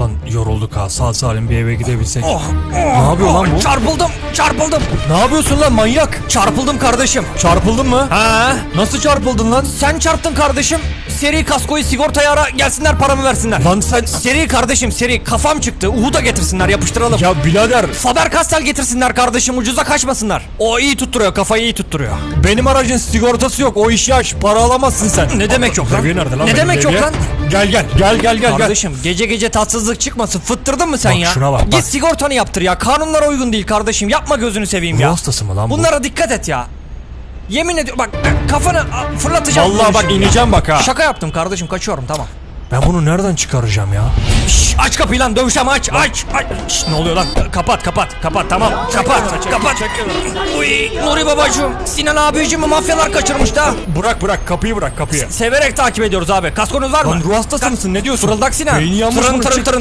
Lan yorulduk ha sağ salim bir eve gidebilsek. Oh, Ne yapıyor lan bu? Çarpıldım, çarpıldım. Ne yapıyorsun lan manyak? Çarpıldım kardeşim. Çarpıldın mı? Ha? Nasıl çarpıldın lan? Sen çarptın kardeşim. Seri kaskoyu sigortaya ara gelsinler paramı versinler. Lan sen... Seri kardeşim seri kafam çıktı. Uhu da getirsinler yapıştıralım. Ya birader Faber Castell getirsinler kardeşim ucuza kaçmasınlar. O iyi tutturuyor kafayı iyi tutturuyor. benim aracın sigortası yok o işi aç para alamazsın sen. Ne demek yok lan? Levye nerede lan? Ne benim demek yok levye? lan? Gel gel gel gel gel. Kardeşim gece gece tatsızlık çıkmasın fıttırdın mı sen Bak ya? şuna bak, Git bak. sigortanı yaptır ya kanunlara uygun değil kardeşim yapma gözünü seveyim Ruh ya. hastası mı lan bu? Bunlara dikkat et ya. Yemin ediyorum bak kafanı fırlatacağım. Vallahi bak şimdi ya. ineceğim bak ha. Şaka yaptım kardeşim kaçıyorum tamam. Ben bunu nereden çıkaracağım ya? Şş, aç kapıyı lan dövüşem aç aç aç. Şş, ne oluyor lan? Kapat kapat kapat tamam kapat kapat. Uy Nuri babacığım Sinan abicim mafyalar kaçırmış da. Bırak bırak kapıyı bırak kapıyı. Severek takip ediyoruz abi. Kaskonuz var mı? Lan ruh hastası mısın ne diyorsun? Fırıldak Sinan. Beyni yanmış Tırın tırın tırın.